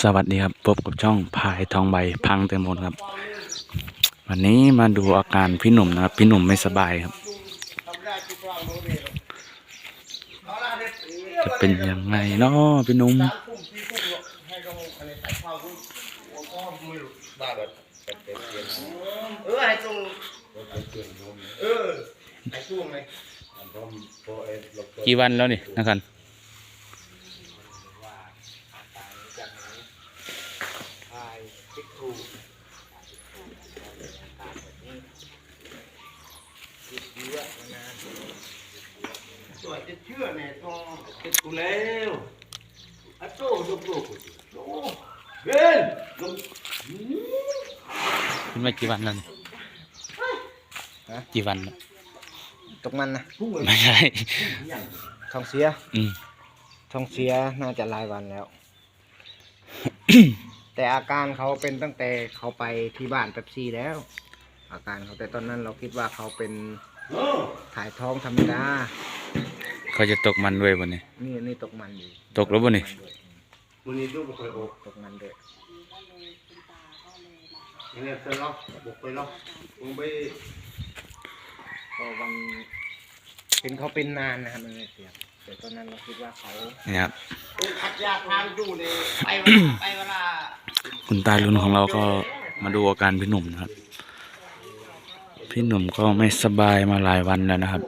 สวัสดีครับพบกับช่องพายทองใบพังเต็มหมดครับ วันนี้มาดูอาการพี่หนุ่มนะครับ พี่หนุ่มไม่สบายครับ จะเป็นยังไงเนาะพี่หนุ่มเออให้ตรงเออให้ช่วงเลยกี่วันแล้วนี่นะครับ ตัวจะเชื่อเนี่ยต้องติด กูแล้วอะโต้ยกโลกโอ้เบนลงเป็นมากี่วันแล้วนี่กี่วันแล้วตกมันนะพุ่งเลยไม่ใช่ท้องเสียอืมท้องเสียน่าจะหลายวันแล้ว แต่อาการเขาเป็นตั้งแต่เขาไปที่บ้านเป๊ปซี่แล้ว อาการเขาแต่ตอนนั้นเราคิดว่าเขาเป็นเออ ถ่ายท้องธรรมดา เขาจะตกมันด้วยวันนี้ นี่นี่ตกมันอยู่ตกแล้วบ่นี่ มันนี่ดูบุกไปโอบตกมันด้วยเนี่ยไปล็อกบุกไปล็อกมึงไปก็วันเป็นเขาเป็นนานนะครับมันไม่เสียแต่ตอนนั้นเราคิดว่าเขานี่ครับขัดยาทางดูเลยไปเวลาไปเวลาคุณตาลุนของเราก็มาดูอาการพี่หนุ่มนะครับ พี่หนุ่มก็ไม่สบายมาหลายวันแล้วนะครับ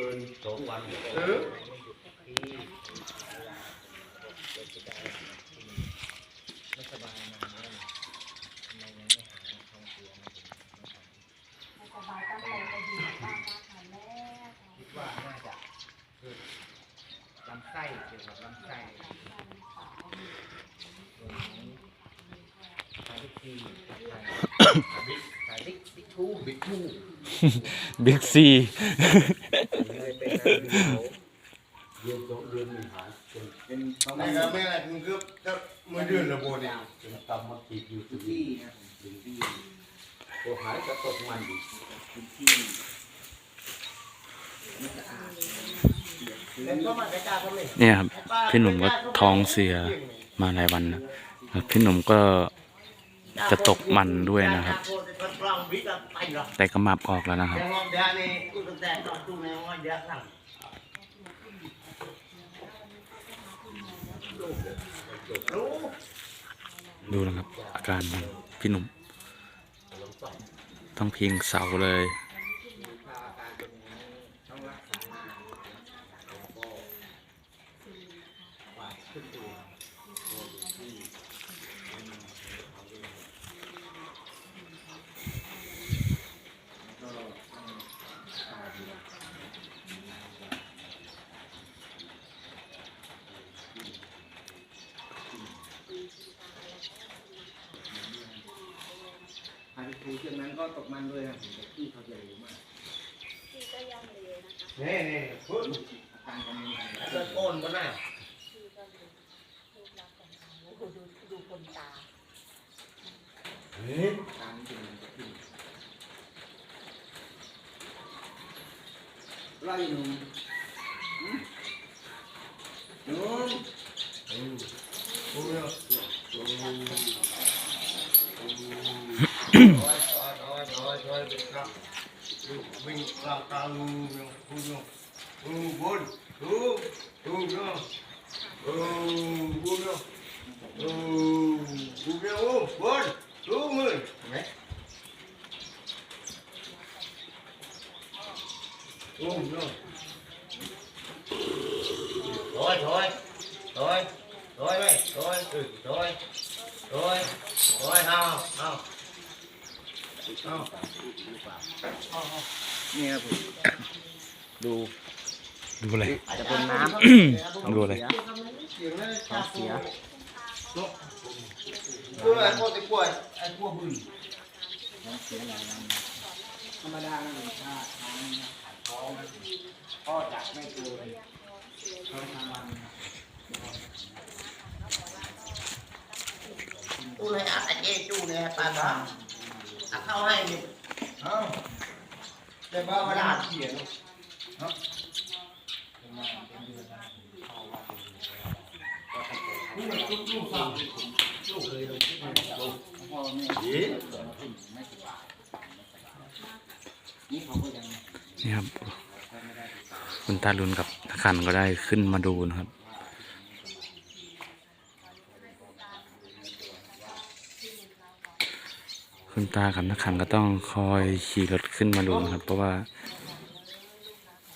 กินสองวันเออไม่สบายนานแล้วทำไมยังไม่หายท้องเสียไม่ถึงคิดว่าน่าจะเกิดลำไส้เกี่ยวกับลำไส้ส่วนของสายบิ๊กซีสายบิ๊กบิ๊ก ทูบิ๊กทูบิ๊กซีเลยเป็นอะไรเขาเดือนสองเดือนไม่หายจนเป็นเขาไม่ไม่ก็ไม่อะไรมึงก็จะมือเดือนละโบนี่จนตำมาติดอยู่ที่ที่นะผมที่พอหายก็ตกมันอีกที่ที่ไม่สะอาดเล่นก็มาใกล้ๆเขาเลยเนี่ยครับพี่หนุ่มก็ท้องเสียมาหลายวันนะแล้วพี่หนุ่มก็ จะตกมันด้วยนะครับ แต่ก็มับออกแล้วนะครับ ดูนะครับ อาการของพี่หนุ่ม ต้องพิงเสาเลยถ้าอาการเป็นอย่างนี้ต้องรักษานานแล้วก็ฝากขึ้นตัวที่ พาไปคุยเช่นนั้นก็ตกมันด้วยนะผมแต่ที่เขาจะรู้มากนี่นี่พุ่งอาการก็ไม่มีอะไรจะโอนก็น่าดูคนตาเฮ้ยอาการนี้เป็นมันขึ้นไล่หนุ่มหืมหนุ่มพุ่งเนาะวิ่งกลางกลางลุงพุ่งเนาะพุ่งบนพุ่งพุ่งเนาะพุ่ งพุ่งเนาะพุ่งพุ่งเนาะบนพุ่งมือไหมพุ่งเนาะถอยถอยถอยถอยไปถอยถอยถอยถอยเอาเอาเอา นี่ครับผมดูดูอะไรจะเป็นน้ำดูอะไรท้องเสียเออไอ้พวกไอ้พวกไอ้พวกบึ้งท้องเสียหลายวันธรรมดานะถ้าทางท้องก็จะไม่เกินท้องทางวันนะตู้เลยอะไอ้เจ๊ตู้เลยปลาบ้า เข้าให้เอาแต่ว่ากระดาษเขียนบ้าเวลาเขียนลูนี่ยครับ คุณตาลุนกับขันก็ได้ขึ้นมาดูนะครับ คุณตากับนักขันก็ต้องคอยขี่รถขึ้นมาดูนะครับ เพราะว่า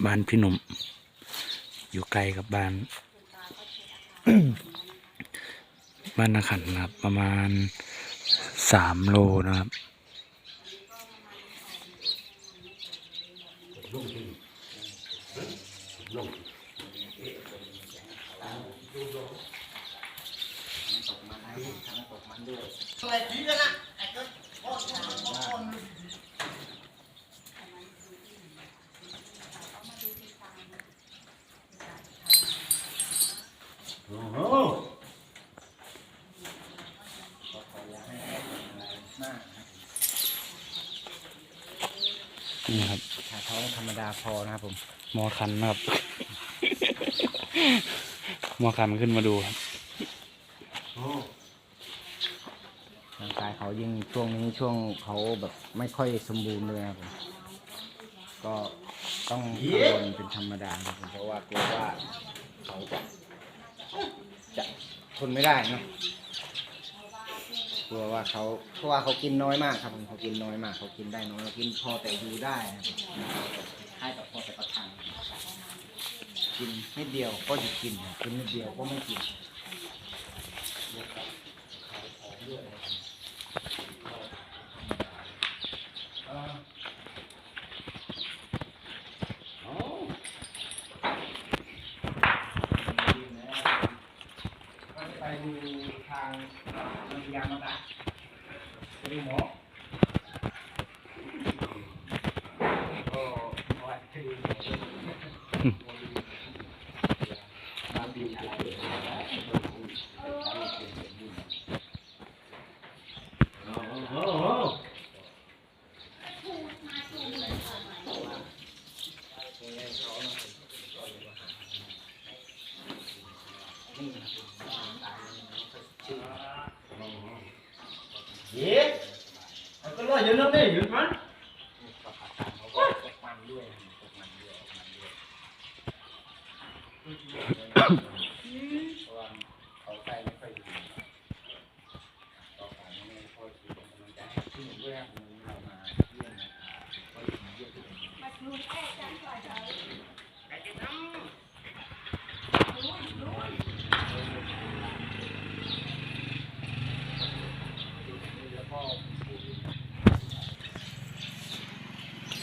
บ้านพี่หนุ่ม อยู่ไกลกับบ้าน บ้านนักขันนะครับ ประมาณสามโลนะครับโอ้โหมากนี่ ครับถ้าท้องธรรมดาพอนะครับผมมอคันนะครับมอคันขึ้นมาดูครับโอ้ร่างกายเขายิ่งช่วงนี้ช่วงเขาแบบไม่ค่อยสมบูรณ์เลยนะครับผม ก็ต้องกังวลเป็นธรรมดาครับผมเพราะว่ากลัวว่าเขาจะจะ ทนไม่ได้เนาะกลัวว่าเขาเพราะว่าเขากินน้อยมากครับผมเขากินน้อยมาก เขากินได้น้อยเขากินพอแต่อยู่ได้นะครับให้แต่พอแต่ประทังกินนิดเดียวก็จะกินกินนิดเดียวก็ไม่กิน ไปดูทางโรงพยาบาลมา ไป นึ่ง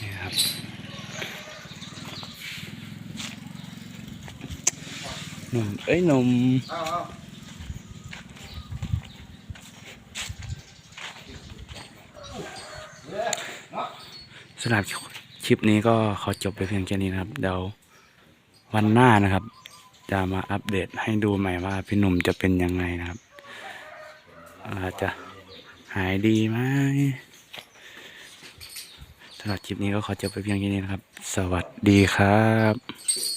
นี่ครับ หนุ่ม เอ้ยหนุ่ม เอาเอา สำหรับค ลิปนี้ก็ขอจบไปเพียงแค่นี้นะครับ เดี๋ยววันหน้านะครับ จะมาอัปเดตให้ดูใหม่ว่าพี่หนุ่มจะเป็นยังไงนะครับอาจจะหายดีไหมสำหรับคลิปนี้ก็ขอจบไปเพียงแค่นี้นะครับ สวัสดีครับ